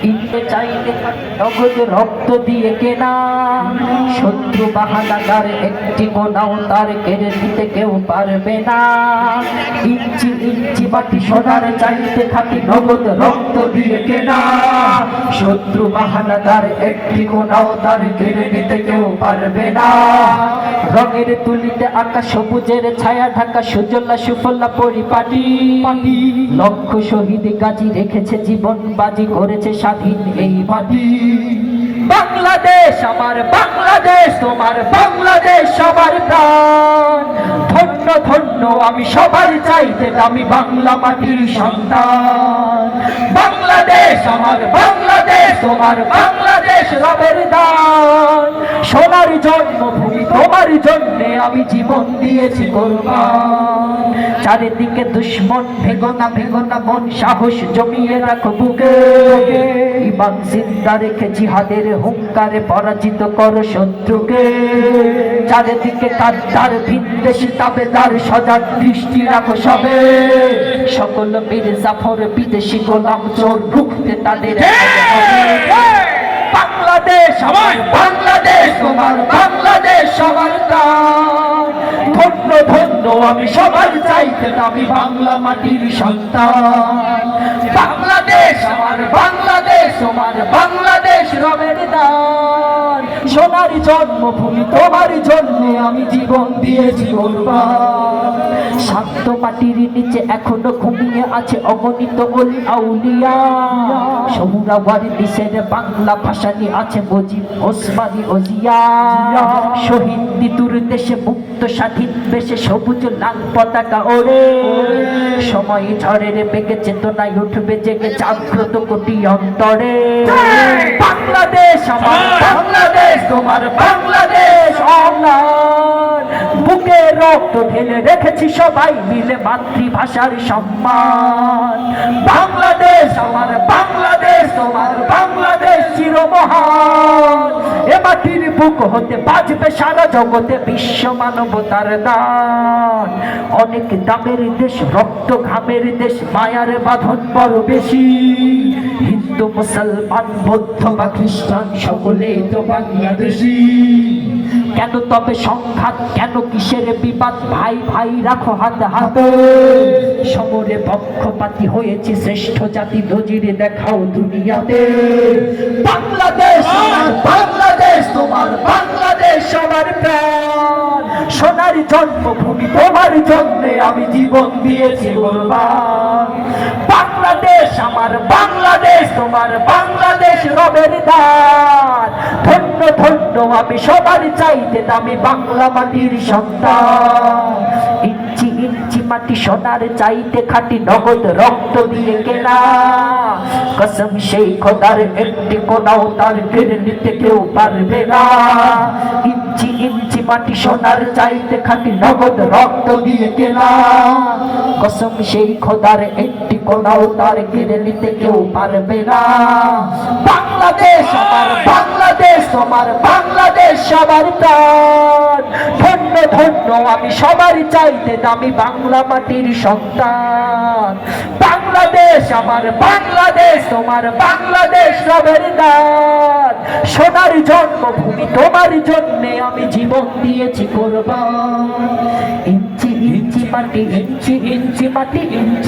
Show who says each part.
Speaker 1: কিনতে চাইলে নগদ রক্ত দিয়ে কেনা। শত্রু বাহানাদার একটি কোনাও তার কেড়ে দিতে কেউ পারবে না। ইঞ্চি ইঞ্চি মাটি সোনার চাইতে খাটি নগদ রক্ত দিয়ে কেনা। শত্রু বাহানাদার একটি কোনাও তার কেড়ে দিতে কেউ পারবে না। রঙের তুলিতে আকাশ সবুজের ছায়া ঢাকা সুজলা সুফলা পরিপাটি। লক্ষ শহীদ গাজী রেখেছে জীবন বাজি করেছে স্বাধীন এই মাটি। বাংলাদেশ আমার বাংলাদেশ, তোমার বাংলাদেশ সবার প্রাণ। ধন্য ধন্য, আমি সবার চাইতে আমি বাংলা মাটির সন্তান। বাংলাদেশ আমার বাংলাদেশ, তোমার বাংলাদেশ রবের দান। সোনার জন্মভূমি তোমার জন্যে আমি জীবন দিয়েছি কোরবান। চারিদিকে দুশ্মন ভেগো না ভেগো না মন সাহস জমিয়ে রাখো বুকে। ইমান জিন্দা রেখে জিহাদের হুঙ্কারে পরাজিত করো শত্রুকে। চারিদিকে কাদ্দার ভিনদেশি তাবেদার সজাগ দৃষ্টি রাখো সবে। সকল বীর জাফর বিদেশি গোলাম চোর রুখতে তাদের বাংলাদেশ আমার বাংলাদেশ তোমার বাংলাদেশ সবার প্রাণ। ধন্য ধন্য আমি সবার চাইতে আমি বাংলা মাটির সন্তান। বাংলাদেশ, আমার বাংলাদেশ আমার বাংলাদেশ রবের দান। সোনার জন্মভূমি তোমার জন্য আমি জীবন দিয়েছি শান্ত মাটির নিচে এখনও ঘুমিয়ে আছে অগণিত অলি আউলিয়া। সমুরাওয়ারি দেশের বাংলা ভাষা নিয়ে আছে মজিব ওসমানী ওজিয়া। শহীদ নিতুর দেশে মুক্ত স্বাধীন দেশে সবুজ লাল পতাকা ওরে সময় ঝড়ের বেগে চেতনায় উঠবে জেগে জাগ্রত কোটি অন্তরে। বাংলাদেশ আমার বাংলাদেশ! তোমার বাংলাদেশ বুকে রক্ত ঢেলে রেখেছি সবাই মিলে মাতৃভাষার সম্মান। বাংলাদেশ, আমার বাংলাদেশ, তোমার বাংলাদেশ চিরমহান। এ মাটির বুক হতে বাজবে সারা জগতে বিশ্ব মানবতার দান। অনেক দামের দেশ রক্ত ঘামের দেশ, মায়ার বাঁধন বড় বেশি। হিন্দু মুসলমান বৌদ্ধ বা খ্রিস্টান সকলেই তো বাংলাদেশি। কেন তবে সংঘাত কেন কিসের বিবাদ? ভাই ভাই রাখো হাত হাতে। সমরে পক্ষপাতি হয়েছে শ্রেষ্ঠ জাতি নজিরে দেখাও দুনিয়াতে। বাংলাদেশ বাংলাদেশ। তোমার বাংলাদেশ আমার প্রাণ। সোনার জন্মভূমি তোমার জন্য আমি জীবন দিয়েছি কোরবান বাংলাদেশ আমার বাংলাদেশ, তোমার বাংলাদেশ রবের দান। ধন্য ধন্য, আমি সবার চাইতে আমি বাংলা মাটির সন্তান। ইঞ্চি ইঞ্চি মাটি সোনার চাইতে খাটি নগদ রক্ত দিয়ে কেনা। কসম সেই খোদার একটি কোনাও তার কেড়ে নিতে কেউ পারবে না। ইঞ্চি ইঞ্চি মাটি সোনার চাইতে খাটি নগদ রক্ত দিয়ে কেনা। কসম সেই খোদার একটি কোনাও তার নিতে কেউ পারবে না। বাংলাদেশ আমার, বাংলাদেশ তোমার বাংলাদেশ সবার প্রাণ। ধন্য ধন্য, আমি সবার চাইতে দামি বাংলা মাটির সন্তান। বাংলাদেশ আমার, বাংলাদেশ তোমার, বাংলাদেশ রবের দান। সোনার জন্মভূমি তোমার জন্য আমি জীবন দিয়েছি কোরবান। ইঞ্চি ইঞ্চি মাটি, ইঞ্চি ইঞ্চি মাটি, ইঞ্চি